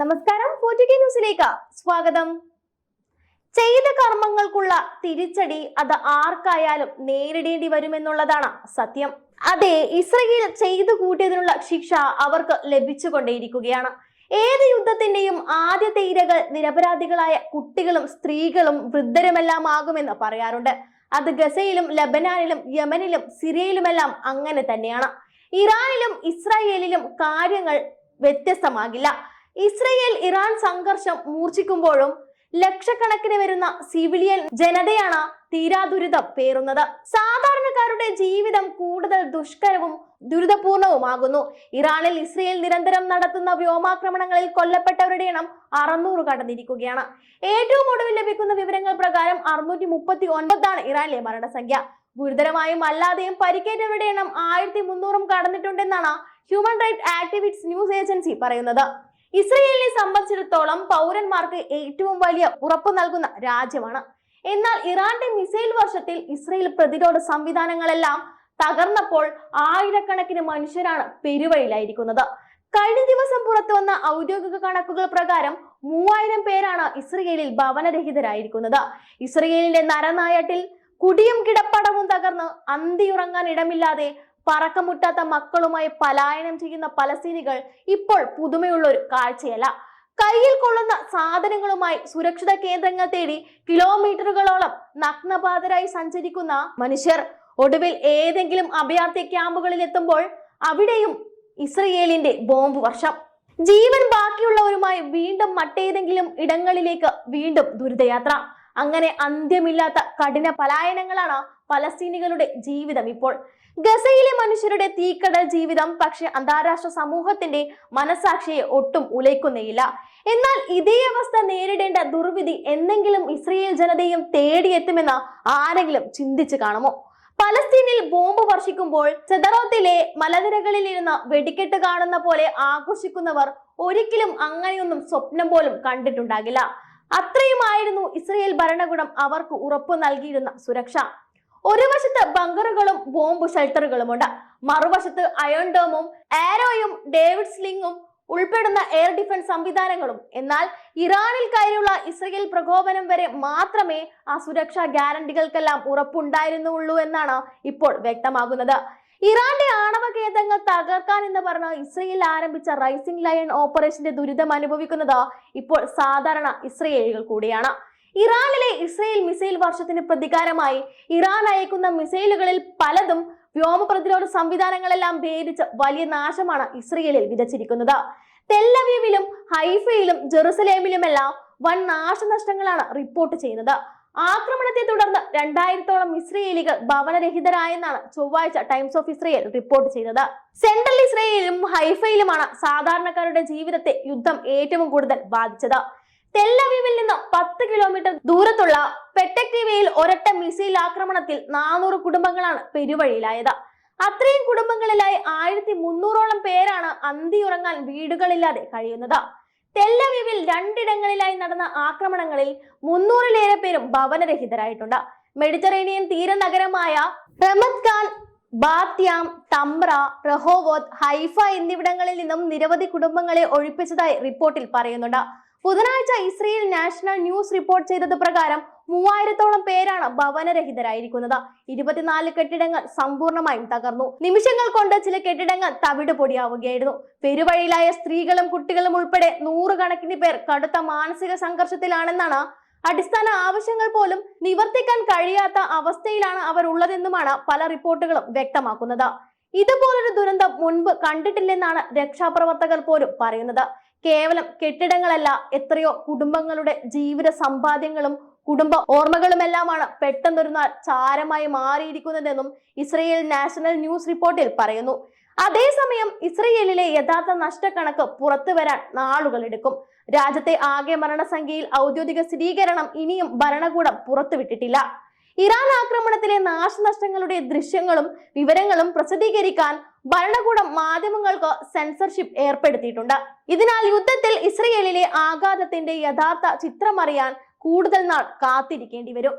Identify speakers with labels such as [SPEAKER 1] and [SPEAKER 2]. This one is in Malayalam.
[SPEAKER 1] നമസ്കാരം ന്യൂസിലേക്ക് സ്വാഗതം. ചെയ്ത കർമ്മങ്ങൾക്കുള്ള തിരിച്ചടി അത് ആർക്കായാലും നേരിടേണ്ടി വരുമെന്നുള്ളതാണ് സത്യം. അതെ ഇസ്രയേൽ ചെയ്തു കൂട്ടിയതിനുള്ള ശിക്ഷ അവർക്ക് ലഭിച്ചുകൊണ്ടേയിരിക്കുകയാണ്. ഏത് യുദ്ധത്തിന്റെയും ആദ്യത്തെ ഇരകൾ നിരപരാധികളായ കുട്ടികളും സ്ത്രീകളും വൃദ്ധരുമെല്ലാം ആകുമെന്ന് പറയാറുണ്ട്. അത് ഗസയിലും ലബനാനിലും യമനിലും സിറിയയിലുമെല്ലാം അങ്ങനെ തന്നെയാണ്. ഇറാനിലും ഇസ്രായേലിലും കാര്യങ്ങൾ വ്യത്യസ്തമാകില്ല. ഇസ്രയേൽ ഇറാൻ സംഘർഷം മൂർച്ഛിക്കുമ്പോഴും ലക്ഷക്കണക്കിന് വരുന്ന സിവിലിയൻ ജനതയാണ് തീരാദുരിതം പേറുന്നത്. സാധാരണക്കാരുടെ ജീവിതം കൂടുതൽ ദുഷ്കരവും ദുരിതപൂർണവുമാകുന്നു. ഇറാനിൽ ഇസ്രയേൽ നിരന്തരം നടത്തുന്ന വ്യോമാക്രമണങ്ങളിൽ കൊല്ലപ്പെട്ടവരുടെ എണ്ണം അറുന്നൂറ് കടന്നിരിക്കുകയാണ്. ഏറ്റവും ഒടുവിൽ ലഭിക്കുന്ന വിവരങ്ങൾ പ്രകാരം അറുന്നൂറ്റി മുപ്പത്തി ഒൻപതാണ് ഇറാനിലെ മരണസംഖ്യ. ഗുരുതരമായും അല്ലാതെയും പരിക്കേറ്റവരുടെ എണ്ണം ആയിരത്തി മുന്നൂറും കടന്നിട്ടുണ്ടെന്നാണ് human right activist news agency പറയുന്നത്. ഇസ്രയേലിനെ സംബന്ധിച്ചിടത്തോളം പൗരന്മാർക്ക് ഏറ്റവും വലിയ ഉറപ്പ് നൽകുന്ന രാജ്യമാണ്. എന്നാൽ ഇറാന്റെ മിസൈൽ വർഷത്തിൽ ഇസ്രയേൽ പ്രതിരോധ സംവിധാനങ്ങളെല്ലാം തകർന്നപ്പോൾ ആയിരക്കണക്കിന് മനുഷ്യരാണ് പെരുവഴിയിലായിരിക്കുന്നത്. കഴിഞ്ഞ ദിവസം പുറത്തു വന്ന ഔദ്യോഗിക കണക്കുകൾ പ്രകാരം മൂവായിരം പേരാണ് ഇസ്രയേലിൽ ഭവനരഹിതരായിരിക്കുന്നത്. ഇസ്രയേലിന്റെ നരനായട്ടിൽ കുടിയും കിടപ്പടവും തകർന്ന് അന്തിയുറങ്ങാൻ ഇടമില്ലാതെ പറക്കമുട്ടാത്ത മക്കളുമായി പലായനം ചെയ്യുന്ന പലസ്തീനികൾ ഇപ്പോൾ പുതുമയുള്ള ഒരു കാഴ്ചയല്ല. കയ്യിൽ കൊള്ളുന്ന സാധനങ്ങളുമായി സുരക്ഷിത കേന്ദ്രങ്ങൾ തേടി കിലോമീറ്ററുകളോളം നഗ്നപാതരായി സഞ്ചരിക്കുന്ന മനുഷ്യർ. ഒടുവിൽ ഏതെങ്കിലും അഭയാർത്ഥി ക്യാമ്പുകളിൽ എത്തുമ്പോൾ അവിടെയും ഇസ്രയേലിന്റെ ബോംബ് വർഷം. ജീവൻ ബാക്കിയുള്ളവരുമായി വീണ്ടും മറ്റേതെങ്കിലും ഇടങ്ങളിലേക്ക് വീണ്ടും ദുരിതയാത്ര. അങ്ങനെ അന്ത്യമില്ലാത്ത കഠിന പലായനങ്ങളാണ് പലസ്തീനികളുടെ ജീവിതം ഇപ്പോൾ ഗസയിലെ മനുഷ്യരുടെ തീക്കടൽ ജീവിതം പക്ഷെ അന്താരാഷ്ട്ര സമൂഹത്തിന്റെ മനസാക്ഷിയെ ഒട്ടും ഉലയ്ക്കുന്നില്ല. എന്നാൽ ഇതേ അവസ്ഥ നേരിടേണ്ട ദുർവിധി എന്നെങ്കിലും ഇസ്രയേൽ ജനതയും തേടിയെത്തുമെന്ന് ആരെങ്കിലും ചിന്തിച്ചു കാണുമോ? പലസ്തീനിൽ ബോംബ് വർഷിക്കുമ്പോൾ ചെതറോത്തിലെ മലനിരകളിൽ ഇരുന്ന് വെടിക്കെട്ട് കാണുന്ന പോലെ ആഘോഷിക്കുന്നവർ ഒരിക്കലും അങ്ങനെയൊന്നും സ്വപ്നം പോലും കണ്ടിട്ടുണ്ടാകില്ല. അത്രയുമായിരുന്നു ഇസ്രയേൽ ഭരണകൂടം അവർക്ക് ഉറപ്പു നൽകിയിരുന്ന സുരക്ഷ. ഒരു വശത്ത് ബങ്കറുകളും ബോംബ് ഷെൽട്ടറുകളുമുണ്ട് മറുവശത്ത് അയൺ ഡോമും ആരോയും ഡേവിഡ് സ്ലിങ്ങും ഉൾപ്പെടുന്ന എയർ ഡിഫൻസ് സംവിധാനങ്ങളും. എന്നാൽ ഇറാനിൽ കയറിയുള്ള ഇസ്രയേൽ പ്രകോപനം വരെ മാത്രമേ ആ സുരക്ഷാ ഗ്യാരണ്ടികൾക്കെല്ലാം ഉറപ്പുണ്ടായിരുന്നുള്ളൂ എന്നാണ് ഇപ്പോൾ വ്യക്തമാകുന്നത്. ഇറാന്റെ ആണവ കേന്ദ്രങ്ങൾ തകർക്കാൻ എന്ന് പറഞ്ഞ ഇസ്രയേൽ ആരംഭിച്ച റൈസിംഗ് ലയൺ ഓപ്പറേഷന്റെ ദുരിതം അനുഭവിക്കുന്നത് ഇപ്പോൾ സാധാരണ ഇസ്രയേലികൾ കൂടിയാണ്. ഇറാനിലെ ഇസ്രയേൽ മിസൈൽ വർഷത്തിന് പ്രതികാരമായി ഇറാൻ അയക്കുന്ന മിസൈലുകളിൽ പലതും വ്യോമ പ്രതിരോധ സംവിധാനങ്ങളെല്ലാം ഭേദിച്ച് വലിയ നാശമാണ് ഇസ്രയേലിൽ വിതച്ചിരിക്കുന്നത്. തെല്ലവീവിലും ഹൈഫയിലും ജെറുസലേമിലുമെല്ലാം വൻ നാശനഷ്ടങ്ങളാണ് റിപ്പോർട്ട് ചെയ്യുന്നത്. ആക്രമണത്തെ തുടർന്ന് രണ്ടായിരത്തോളം ഇസ്രയേലികൾ ഭവനരഹിതരായെന്നാണ് ചൊവ്വാഴ്ച ടൈംസ് ഓഫ് ഇസ്രയേൽ റിപ്പോർട്ട് ചെയ്തത് സെൻട്രൽ ഇസ്രയേലിലും ഹൈഫയിലുമാണ് സാധാരണക്കാരുടെ ജീവിതത്തെ യുദ്ധം ഏറ്റവും കൂടുതൽ ബാധിച്ചത്. തെല്ലവീവിൽ നിന്ന് പത്ത് കിലോമീറ്റർ ദൂരത്തുള്ള പെട്ടക്ടീവയിൽ ഒരൊറ്റ മിസൈൽ ആക്രമണത്തിൽ നാനൂറ് കുടുംബങ്ങളാണ് പെരുവഴിയിലായത്. അത്രയും കുടുംബങ്ങളിലായി ആയിരത്തി മുന്നൂറോളം പേരാണ് അന്തിയുറങ്ങാൻ വീടുകളില്ലാതെ കഴിയുന്നത്. തെല്ലവീവിൽ രണ്ടിടങ്ങളിലായി നടന്ന ആക്രമണങ്ങളിൽ മുന്നൂറിലേറെ പേരും ഭവനരഹിതരായിട്ടുണ്ട്. Mediterranean തീരനഗരമായ Ramat Gan Bat Yam Tamra Rehovot Haifa എന്നിവിടങ്ങളിൽ നിന്നും നിരവധി കുടുംബങ്ങളെ ഒഴിപ്പിച്ചതായി റിപ്പോർട്ടിൽ പറയുന്നുണ്ട്. ബുധനാഴ്ച ഇസ്രയേൽ നാഷണൽ ന്യൂസ് റിപ്പോർട്ട് ചെയ്തത് പ്രകാരം മൂവായിരത്തോളം പേരാണ് ഭവനരഹിതരായിരിക്കുന്നത്. ഇരുപത്തിനാല് കെട്ടിടങ്ങൾ സമ്പൂർണമായും തകർന്നു. നിമിഷങ്ങൾ കൊണ്ട് ചില കെട്ടിടങ്ങൾ തവിട് പൊടിയാവുകയായിരുന്നു. പെരുവഴിയിലായ സ്ത്രീകളും കുട്ടികളും ഉൾപ്പെടെ നൂറുകണക്കിന് പേർ കടുത്ത മാനസിക സംഘർഷത്തിലാണെന്നാണ് അടിസ്ഥാന ആവശ്യങ്ങൾ പോലും നിവർത്തിക്കാൻ കഴിയാത്ത അവസ്ഥയിലാണ് അവർ ഉള്ളതെന്നുമാണ് പല റിപ്പോർട്ടുകളും വ്യക്തമാക്കുന്നത്. ഇതുപോലൊരു ദുരന്തം മുൻപ് കണ്ടിട്ടില്ലെന്നാണ് രക്ഷാപ്രവർത്തകർ പോലും പറയുന്നത്. കേവലം കെട്ടിടങ്ങളല്ല എത്രയോ കുടുംബങ്ങളുടെ ജീവിത സമ്പാദ്യങ്ങളും കുടുംബ ഓർമ്മകളുമെല്ലാമാണ് പെട്ടെന്നൊരു നാൾ ചാരമായി മാറിയിരിക്കുന്നതെന്നും ഇസ്രയേൽ നാഷണൽ ന്യൂസ് റിപ്പോർട്ടിൽ പറയുന്നു. അതേസമയം ഇസ്രയേലിലെ യഥാർത്ഥ നഷ്ടക്കണക്ക് പുറത്തു വരാൻ നാളുകൾ എടുക്കും. രാജ്യത്തെ ആകെ മരണസംഖ്യയിൽ ഔദ്യോഗിക സ്ഥിരീകരണം ഇനിയും ഭരണകൂടം പുറത്തുവിട്ടിട്ടില്ല. ഇറാൻ ആക്രമണത്തിലെ നാശനഷ്ടങ്ങളുടെ ദൃശ്യങ്ങളും വിവരങ്ങളും പ്രസിദ്ധീകരിക്കാൻ ഭരണകൂടം മാധ്യമങ്ങൾക്ക് സെൻസർഷിപ്പ് ഏർപ്പെടുത്തിയിട്ടുണ്ട്. ഇതിനാൽ യുദ്ധത്തിൽ ഇസ്രയേലിലെ ആഘാതത്തിന്റെ യഥാർത്ഥ ചിത്രമറിയാൻ കൂടുതൽ നാൾ കാത്തിരിക്കേണ്ടി വരും.